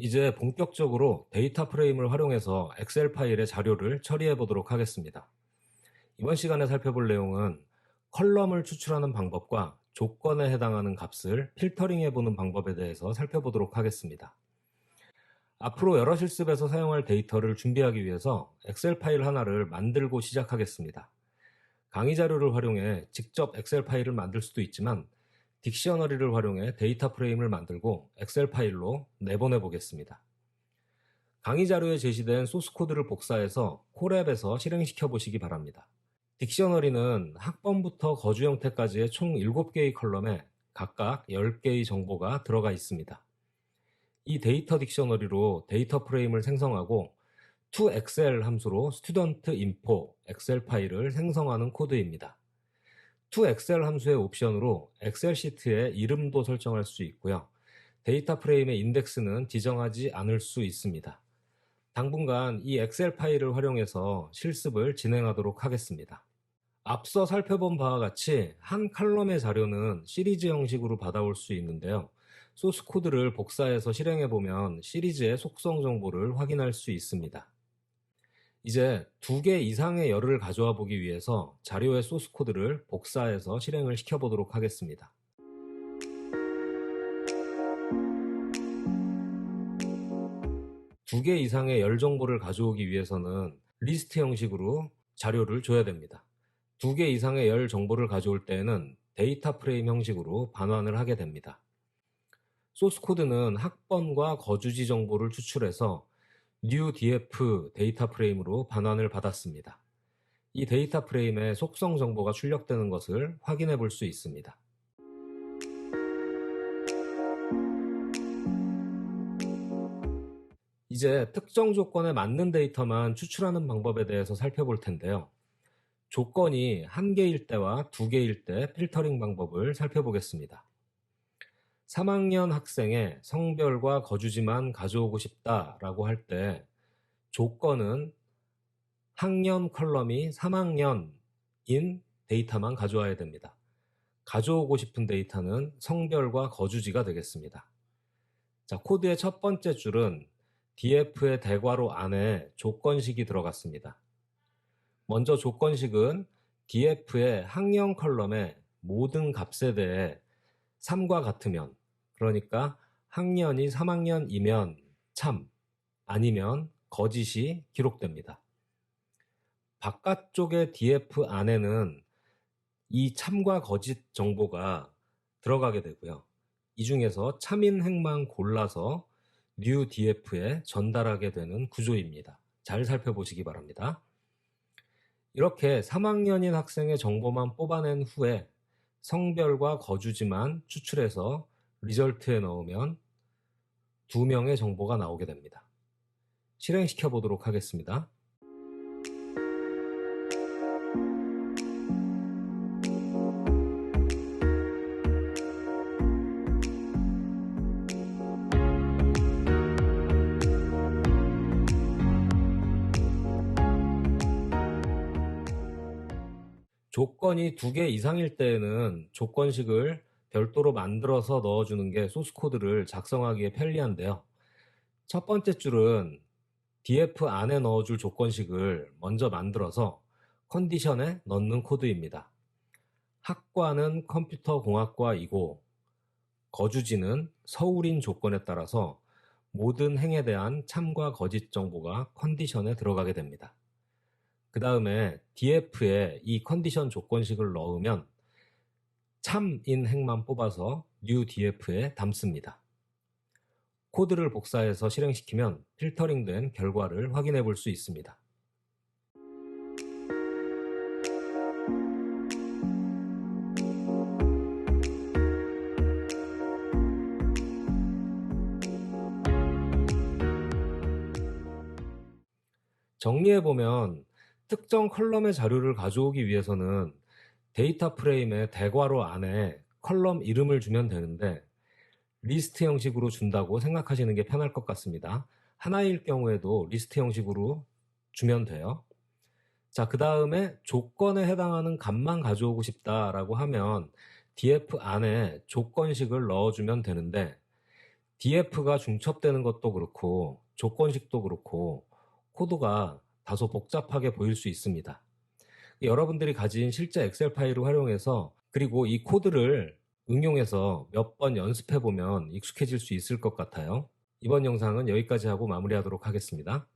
이제 본격적으로 데이터 프레임을 활용해서 엑셀 파일의 자료를 처리해 보도록 하겠습니다. 이번 시간에 살펴볼 내용은 컬럼을 추출하는 방법과 조건에 해당하는 값을 필터링해 보는 방법에 대해서 살펴보도록 하겠습니다. 앞으로 여러 실습에서 사용할 데이터를 준비하기 위해서 엑셀 파일 하나를 만들고 시작하겠습니다. 강의 자료를 활용해 직접 엑셀 파일을 만들 수도 있지만 딕셔너리를 활용해 데이터 프레임을 만들고 엑셀 파일로 내보내 보겠습니다. 강의 자료에 제시된 소스 코드를 복사해서 콜앱에서 실행시켜 보시기 바랍니다. 딕셔너리는 학번부터 거주 형태까지의 총 7개의 컬럼에 각각 10개의 정보가 들어가 있습니다. 이 데이터 딕셔너리로 데이터 프레임을 생성하고 toExcel 함수로 student info 엑셀 파일을 생성하는 코드입니다. toExcel 함수의 옵션으로 엑셀 시트의 이름도 설정할 수 있고요. 데이터 프레임의 인덱스는 지정하지 않을 수 있습니다. 당분간 이 엑셀 파일을 활용해서 실습을 진행하도록 하겠습니다. 앞서 살펴본 바와 같이 한 칼럼의 자료는 시리즈 형식으로 받아올 수 있는데요. 소스 코드를 복사해서 실행해 보면 시리즈의 속성 정보를 확인할 수 있습니다. 이제 두 개 이상의 열을 가져와 보기 위해서 자료의 소스 코드를 복사해서 실행을 시켜 보도록 하겠습니다. 두 개 이상의 열 정보를 가져오기 위해서는 리스트 형식으로 자료를 줘야 됩니다. 두 개 이상의 열 정보를 가져올 때에는 데이터 프레임 형식으로 반환을 하게 됩니다. 소스 코드는 학번과 거주지 정보를 추출해서 new df 데이터 프레임으로 반환을 받았습니다. 이 데이터 프레임의 속성 정보가 출력되는 것을 확인해 볼 수 있습니다. 이제 특정 조건에 맞는 데이터만 추출하는 방법에 대해서 살펴볼 텐데요. 조건이 한 개일 때와 두 개일 때 필터링 방법을 살펴보겠습니다. 3학년 학생의 성별과 거주지만 가져오고 싶다라고 할 때 조건은 학년 컬럼이 3학년인 데이터만 가져와야 됩니다. 가져오고 싶은 데이터는 성별과 거주지가 되겠습니다. 자, 코드의 첫 번째 줄은 df의 대괄호 안에 조건식이 들어갔습니다. 먼저 조건식은 df의 학년 컬럼의 모든 값에 대해 3과 같으면 그러니까 학년이 3학년이면 참 아니면 거짓이 기록됩니다. 바깥쪽의 df 안에는 이 참과 거짓 정보가 들어가게 되고요. 이 중에서 참인 행만 골라서 new df에 전달하게 되는 구조입니다. 잘 살펴보시기 바랍니다. 이렇게 3학년인 학생의 정보만 뽑아낸 후에 성별과 거주지만 추출해서 리절트에 넣으면 두 명의 정보가 나오게 됩니다. 실행시켜 보도록 하겠습니다. 조건이 두 개 이상일 때에는 조건식을 별도로 만들어서 넣어주는 게 소스 코드를 작성하기에 편리한데요. 첫 번째 줄은 df 안에 넣어줄 조건식을 먼저 만들어서 컨디션에 넣는 코드입니다. 학과는 컴퓨터공학과이고 거주지는 서울인 조건에 따라서 모든 행에 대한 참과 거짓 정보가 컨디션에 들어가게 됩니다. 그 다음에 df에 이 컨디션 조건식을 넣으면 참인 행만 뽑아서 new df에 담습니다. 코드를 복사해서 실행시키면 필터링된 결과를 확인해 볼 수 있습니다. 정리해보면 특정 컬럼의 자료를 가져오기 위해서는 데이터 프레임의 대괄호 안에 컬럼 이름을 주면 되는데 리스트 형식으로 준다고 생각하시는 게 편할 것 같습니다. 하나일 경우에도 리스트 형식으로 주면 돼요. 자, 그 다음에 조건에 해당하는 값만 가져오고 싶다라고 하면 df 안에 조건식을 넣어주면 되는데 DF가 중첩되는 것도 그렇고 조건식도 그렇고 코드가 다소 복잡하게 보일 수 있습니다. 여러분들이 가진 실제 엑셀 파일을 활용해서 그리고 이 코드를 응용해서 몇 번 연습해 보면 익숙해질 수 있을 것 같아요. 이번 영상은 여기까지 하고 마무리하도록 하겠습니다.